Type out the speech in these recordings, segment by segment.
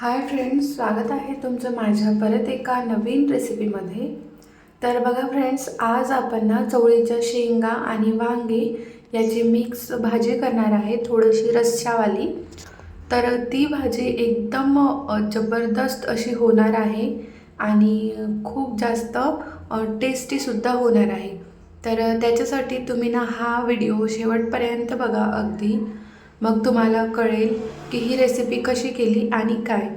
Hi friends स्वागत आहे तुमचं माझ्या परत एका नवीन रेसिपीमध्ये तर बघा फ्रेंड्स आज आपण ना चवळीच्या शेंगा आणि वांगी याची मिक्स भाजी करणार आहे थोडीशी रस्स्यावाली तर ती भाजी एकदम जबरदस्त अशी होणार आहे आणि खूप जास्त टेस्टीसुद्धा होणार आहे. तर त्याच्यासाठी तुम्ही ना हा व्हिडिओ शेवटपर्यंत बघा अगदी. मग तुम्हाला कळेल की ही रेसिपी कशी केली आणि काय.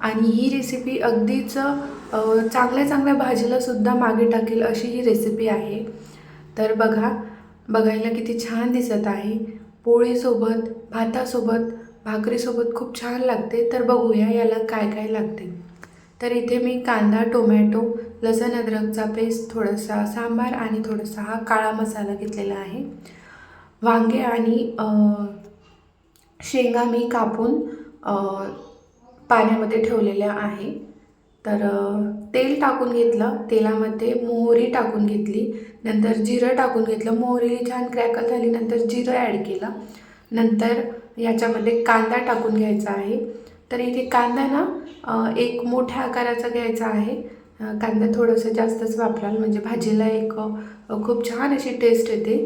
आणि ही रेसिपी अगदीच चांगल्या चांगल्या भाजीलासुद्धा मागे टाकेल अशी ही रेसिपी आहे. तर बघा बघायला किती छान दिसत आहे. पोळीसोबत भातासोबत भाकरीसोबत खूप छान लागते. तर बघूया याला काय काय लागते. तर इथे मी कांदा टोमॅटो लसण अद्रकचा पेस्ट थोडासा सांबार आणि थोडासा हा काळा मसाला घेतलेला आहे. वांगे आणि शेंगा मी कापून पाण्यामध्ये ठेवलेल्या आहे. तर तेल टाकून घेतलं. तेलामध्ये मोहरी टाकून घेतली. नंतर जिरं टाकून घेतलं. मोहरी छान क्रॅकल झाली. नंतर जिरं ॲड केलं. नंतर याच्यामध्ये कांदा टाकून घ्यायचा आहे. तर इथे कांदा ना एक मोठ्या आकाराचा घ्यायचा आहे. कांदा थोडंसं जास्तच वापराल. म्हणजे भाजीला एक खूप छान अशी टेस्ट येते.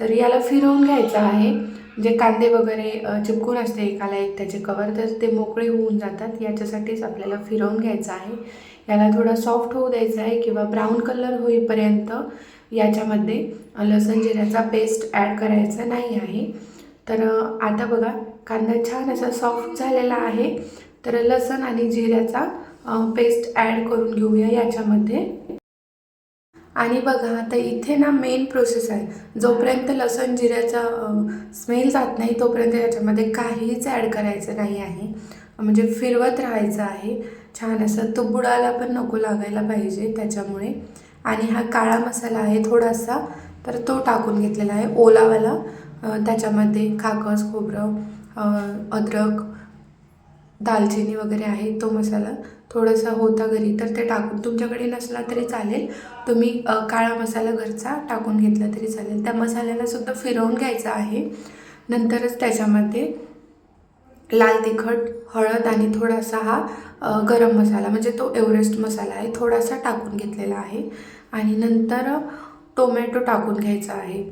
तर याला फिरवून घ्यायचं आहे. जे कांदे वगैरे चिपकून असते एकाला एक त्याचे कवर तर ते मोकळे होऊन जातात. याच्यासाठीच आपल्याला फिरवून घ्यायचं आहे. याला थोडा सॉफ्ट होऊ द्यायचा आहे किंवा ब्राऊन कलर होईपर्यंत याच्यामध्ये लसण जिऱ्याचा पेस्ट ॲड करायचा नाही आहे. तर आता बघा कांदा छान असा सॉफ्ट झालेला आहे. तर लसण आणि जिऱ्याचा पेस्ट ॲड करून घेऊया याच्यामध्ये. आणि बघा आता इथे ना मेन प्रोसेस आहे. जोपर्यंत लसण जिऱ्याचा स्मेल जात नाही तोपर्यंत याच्यामध्ये काहीच ॲड करायचं नाही आहे. म्हणजे फिरवत राहायचं आहे. छान असं तो बुडाला पण नको लागायला पाहिजे त्याच्यामुळे. आणि हा काळा मसाला आहे थोडासा तर तो टाकून घेतलेला आहे. ओलावाला त्याच्यामध्ये खाकस खोबरं अद्रक दालचिनी वगैरे आहे तो मसाला थोडासा होता घरी तर ते टाकून तुमच्याकडे नसला तरी चालेल. तुम्ही काळा मसाला घरचा टाकून घेतला तरी चालेल. त्या मसाल्याला सुद्धा फिरवून घ्यायचा आहे. नंतरच त्याच्यामध्ये लाल तिखट हळद आणि थोडासा हा गरम मसाला म्हणजे तो एव्हरेस्ट मसाला आहे थोडासा टाकून घेतलेला आहे. आणि नंतर टोमॅटो टाकून घ्यायचा आहे.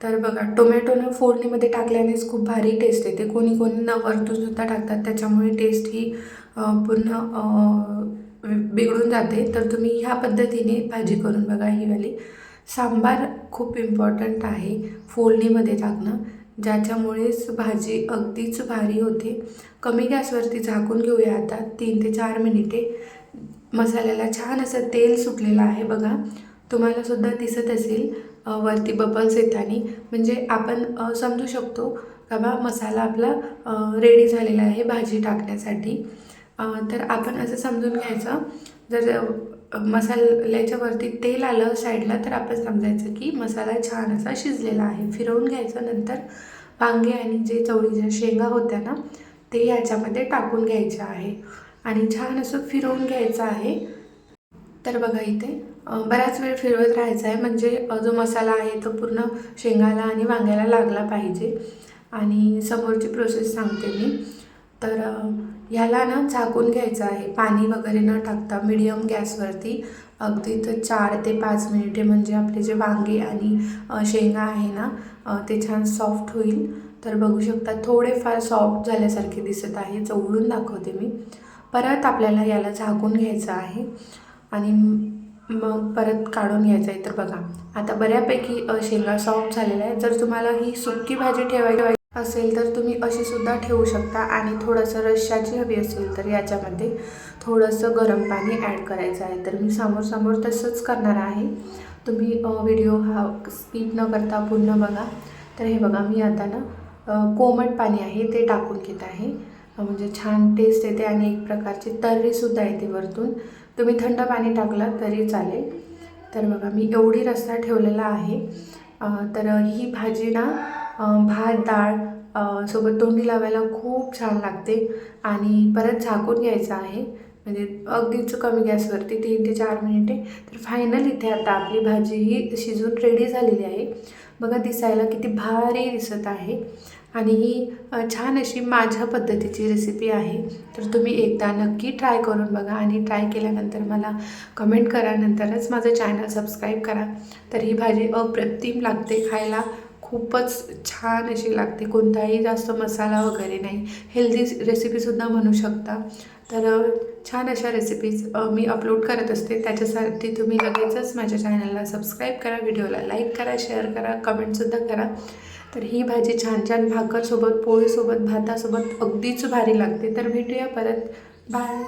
तर बघा टोमॅटोनं फोडणीमध्ये टाकल्यानेच खूप भारी टेस्ट येते. कोणी कोणी न वरतूनसुद्धा टाकतात. त्याच्यामुळे टेस्ट ही पूर्ण बिघडून जाते. तर तुम्ही ह्या पद्धतीने भाजी करून बघा ही वाली. सांबार खूप इम्पॉर्टंट आहे फोडणीमध्ये टाकणं. ज्याच्यामुळेच भाजी अगदीच भारी होते. कमी गॅसवरती झाकून घेऊया आता. तीन ते चार मिनिटे. मसाल्याला छान असं तेल सुटलेलं आहे बघा. तुम्हाला सुद्धा दिसत असेल वरती बबल्स येताना. म्हणजे आपण समजू शकतो का बा मसाला आपला रेडी झालेला आहे भाजी टाकण्यासाठी. तर आपण असं समजून घ्यायचं. जर मसाल्याच्या वरती तेल आलं साईडला तर आपण समजायचं की मसाला छान असा शिजलेला आहे. फिरवून घ्यायचं नंतर वांगे आणि जे चवळीच्या शेंगा होत्या ना ते याच्यामध्ये टाकून घ्यायचं आहे. आणि छान असं फिरवून घ्यायचं आहे. तर बघा इथे बराच वेळ फिरवत राहायचा आहे म्हणजे जो मसाला आहे तो पूर्ण शेंगाला आणि वांग्याला लागला पाहिजे. आणि समोरची प्रोसेस सांगते मी. तर ह्याला ना झाकून घ्यायचं आहे. पाणी वगैरे न टाकता मिडियम गॅसवरती अगदी तर चार ते पाच मिनिटे म्हणजे आपले जे वांगे आणि शेंगा आहे ना ते छान सॉफ्ट होईल. तर बघू शकता थोडेफार सॉफ्ट झाल्यासारखे दिसत आहे. चवळून दाखवते मी. परत आपल्याला याला झाकून घ्यायचं आहे. आणि मग परत काढून घ्यायचं आहे तर बघा. आता बऱ्यापैकी शेंगा सॉफ्ट झालेल्या आहे जर तुम्हाला ही सुक्की भाजी ठेवायची असेल तर तुम्ही अशीसुद्धा ठेवू शकता आणि थोडंसं रश्शाची हवी असेल तर याच्यामध्ये थोडंसं गरम पाणी ॲड करायचं आहे. तर मी समोर समोर तसंच करणार आहे. तुम्ही व्हिडिओ हा स्किप न करता पूर्ण बघा. तर हे बघा मी आता ना कोमट पाणी आहे ते टाकून घेत आहे. म्हणजे छान टेस्ट येते आणि एक प्रकारची तर्रीसुद्धा येते वरतून. तुम्ही थंड पाणी टाकलं तरी चालेल. तर बघा मी एवढी रस्सा ठेवलेला आहे. तर ही भाजी ना भात डाळ सोबत तोंडी लावायला खूप छान लागते आणि परत झाकून घ्यायचं आहे. म्हणजे अगदीच कमी गॅसवरती तीन ते चार मिनिटे. तर फायनल इथे आता आपली भाजी ही शिजून रेडी झालेली आहे. बघा दिसायला किती भारी दिसत आहे. आणि ही छान अशी माझ्या पद्धतीची रेसिपी आहे. तर तुम्ही एकदा नक्की ट्राय करून बघा आणि ट्राय केल्यानंतर मला कमेंट करा. नंतरच माझं चॅनल सबस्क्राईब करा. तर ही भाजी अप्रतिम लागते खायला. खूपच छान अशी लागते. कोणताही जास्त मसाला वगैरे नाही. हेल्दी रेसिपीसुद्धा म्हणू शकता. तर छान अशा रेसिपीज मी अपलोड करत असते. त्याच्यासाठी तुम्ही लगेचच माझ्या चॅनलला सबस्क्राईब करा व्हिडिओला लाईक करा शेअर करा कमेंटसुद्धा करा. तर ही भाजी छान छान भाकरसोबत पोळीसोबत भातासोबत अगदीच भारी लागते. तर भेटूया परत. बाय